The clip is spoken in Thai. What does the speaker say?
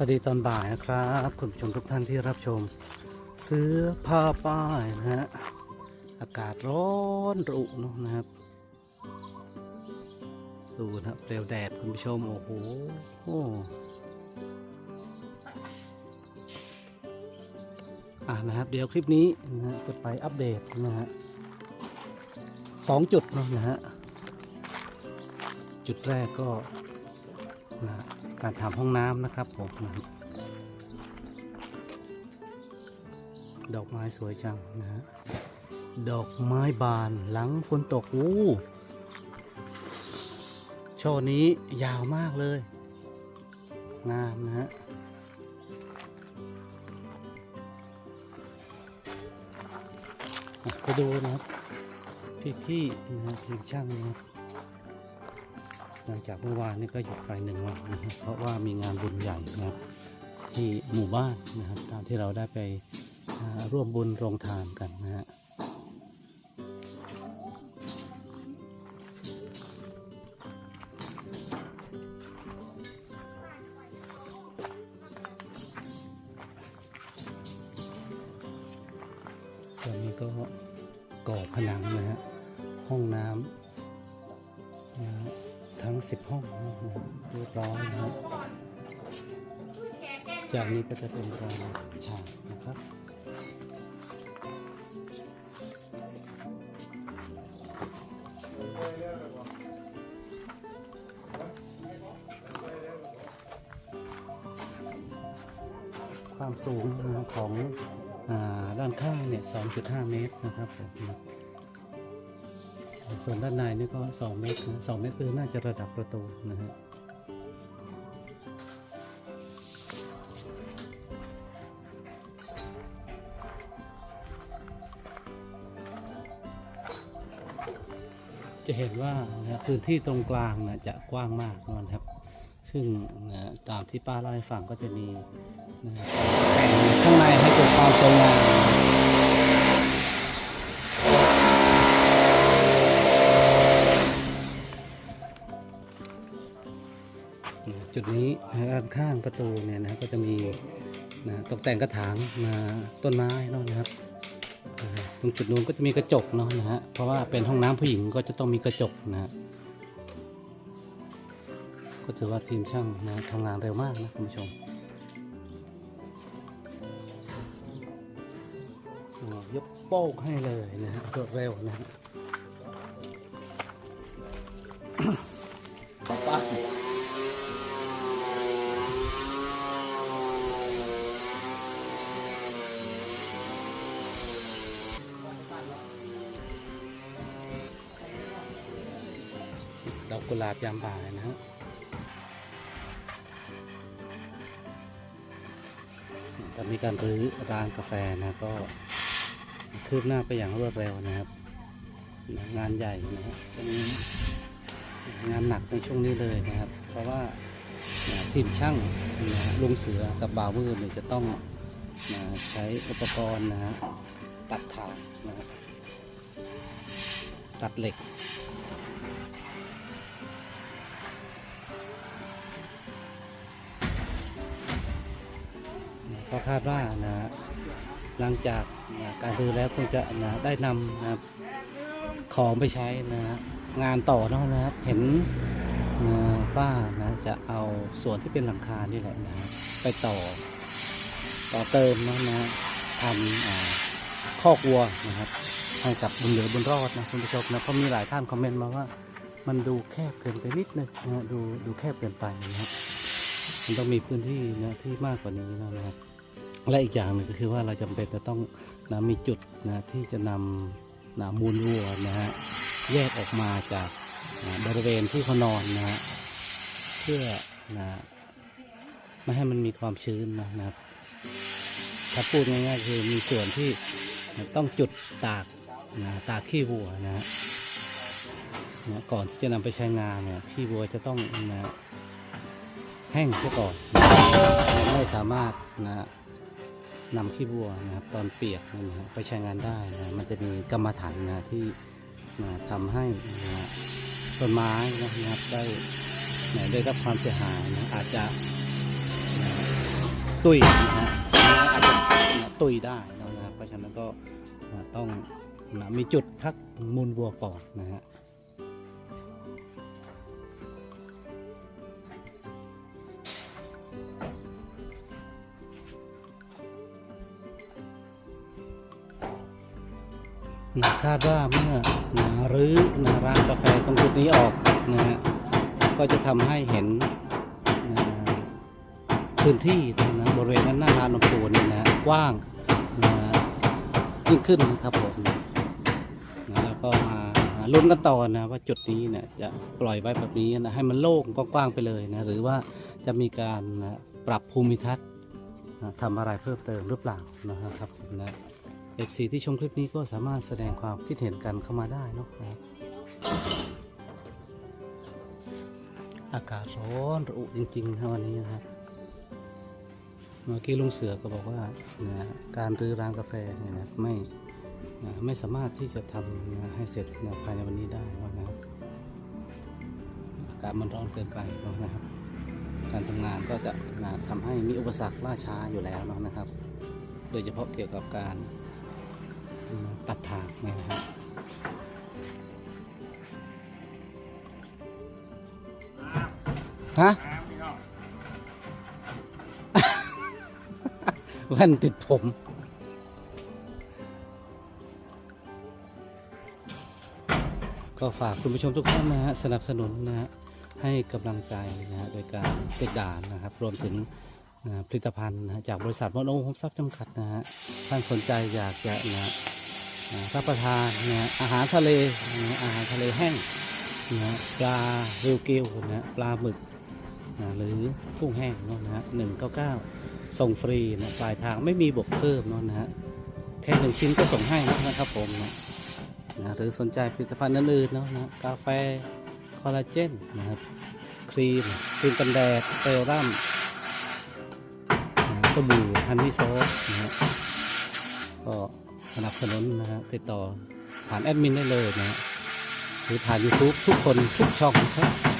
สวัสดีตอนบ่ายนะครับ คุณผู้ชมทุกท่านที่รับชม เสื้อผ้าป้ายนะฮะอากาศร้อนรุนะนะครับ ดูนะเปลวแดดคุณผู้ชม โอ้โหโอ้อ่านะครับ เดี๋ยวคลิปนี้นะฮะจะไปอัปเดตนะฮะสองจุดเนะนะฮะ จุดแรกก็นะ การทำห้องน้ำนะครับผมนะครับดอกไม้สวยจังนะฮะดอกไม้บานหลังฝนตกอู้ช่อนี้ยาวมากเลย งามนะฮะไปดูนะครับพี่ๆนะฮะทีมช่างนะครับ หลังจากเมื่อวานนี้ก็หยุดไปหนึ่งวันนะครับเพราะว่ามีงานบุญใหญ่นะครับที่หมู่บ้านนะครับตามที่เราได้ไปร่วมบุญโรงทานกันนะฮะตอนนี้ก็ก่อผนังนะฮะห้องน้ำนะฮะ ทั้ง 10 ห้องเรียบร้อยนะครับ จากนี้ก็จะเป็นการฉากนะครับความสูงของอด้านข้างเนี่ย 2.5 เมตรนะครับผม ส่วนด้านในนี่ก็2เมตรนะ2เมตรคือน่าจะระดับประตูนะฮะจะเห็นว่านะพื้นที่ตรงกลางนะจะกว้างมากนะครับ ซึ่งนะตามที่ป้าเล่าให้ฟังก็จะมีนะแต่งข้างในให้เกิดความสวยงาม จุดนี้ด้านข้างประตูเนี่ยนะก็จะมีนะตกแต่งกระถางนะต้นไม้เนาะนะครับตรงจุดนู้นก็จะมีกระจกเนาะนะฮะเพราะว่าเป็นห้องน้ำผู้หญิงก็จะต้องมีกระจกนะฮะก็ถือว่าทีมช่างนะทำงานเร็วมากนะคุณผู้ชมยกโป้งให้เลยนะฮะรวดเร็วนะฮะ ดอกกุหลาบยามบ่ายนะฮะตอนนี้การรื้อร้านกาแฟนะก็คืบหน้าไปอย่างรวดเร็วนะครับงานใหญ่นะครับเป็นงานหนักในช่วงนี้เลยนะครับ เพราะว่าทีมช่างนะลุงเสือกับบ่าวมือเนี่ยจะต้องนะใช้อุปกรณ์นะฮะตัดถ่างนะครับตัดเหล็ก ก็คาดว่านะหลังจากนะการดูแล้วคงจะนะได้นำนะของไปใช้นะงานต่อเนอะนะครับ เห็นนะป้านะจะเอาส่วนที่เป็นหลังคานี่แหละนะไปต่อ ต่อเติมนะนะทำอ่าคอกวัวนะครับให้กับบุญเหลือบุญรอดนะคุณผู้ชมนะเพราะมีหลายท่านคอมเมนต์มาว่า มันดูแคบเกินไปนิดนึงนะฮะดูดูแคบเกินไปนะครับมันต้องมีพื้นที่นะที่มากกว่านี้นะครับ และอีกอย่างหนึ่งก็คือว่าเราจำเป็นจะต้องนะมีจุดนะที่จะนำนะมูลวัวนะฮะแยกออกมาจากนะบริเวณที่เขานอนนะฮะเพื่อนะไม่ให้มันมีความชื้นนะครับ ถ้าพูดง่ายๆคือมีส่วนที่ต้องจุดตากนะตากขี้วัวนะฮะนะก่อนที่จะนำไปใช้งานเนี่ยขี้วัวจะต้องนะแห้งซะก่อนนะไม่สามารถนะ นำขี้บัวนะครับตอนเปียกนะฮะไปใช้งานได้นะมันจะมีกรรมฐานนะที่นะทำให้นะต้นไม้นะครับได้นะได้รับความเสียหายนะอาจจะนะตุยนะฮะอาจจะตุยได้นะครับเพราะฉะนั้นก็ต้องนะมีจุดพักมูลวัวก่อนนะฮะ คาดว่าเมื่อนะรื้อนะร้านกาแฟตรงจุดนี้ออกนะฮะก็จะทำให้เห็นนะพื้นที่นะบริเวณนั้นหน้าร้านหลวงปู่เนี่ยนะกว้างนะยิ่งขึ้นนะครับผมนะแล้วก็มาลุ้นกันต่อนะว่าจุดนี้เนี่ยจะปล่อยไว้แบบนี้นะให้มันโล่งกว้างๆไปเลยนะหรือว่าจะมีการนะปรับภูมิทัศน์นะทำอะไรเพิ่มเติมหรือเปล่านะครับผมนะ FC ที่ชมคลิปนี้ก็สามารถแสดงความคิดเห็นกันเข้ามาได้เนะครับอากาศร้อนระอุจริงๆนะวันนี้นะครับเมื่อกี้ลุงเสือก็บอกว่านะการรื้อร้านกาแฟเนี่ยนะไม่นะไม่สามารถที่จะทำนะให้เสร็จนะภายในวันนี้ได้ว่านะครับอากาศมันร้อนเกินไปนะครับ การทำงานก็จะนะทำให้มีอุปสรรคล่าช้าอยู่แล้วนะครับ โดยเฉพาะเกี่ยวกับการ ตัดทางนยนะครับฮะแว่นติดผมก็ฝากคุณผู้ชมทุกท่านนะฮะสนับสนุนนะฮะให้กำลังใจนะฮะโดยการติดด่านนะครับ รวมถึง ผลิตภัณฑ์นะจากบริษัทมโนโฮมซับจำกัดนะฮะท่านสนใจอยากจะนะรับประทานนะอาหารทะเลนะอาหารทะเลแห้งนะปลาริวกิวนะปลาหมึกนะหรือกุ้งแห้งเนอะนะฮะหนึ่งเก้าเก้าส่งฟรีนะปลายทางไม่มีบวกเพิ่มเนอะนะฮะแค่หนึ่งชิ้นก็ส่งให้นะครับผมนะนะหรือสนใจผลิตภัณฑ์อื่นๆเนาะนะกาแฟคอลลาเจนนะครับครีมครีมกันแดดเซรั่ม สบู่ฮันนี่โซฟนะฮะก็สนับสนุนนะฮะติดต่อผ่านแอดมินได้เลยนะฮะหรือผ่าน YouTube ทุกคนทุกช่องนะครับ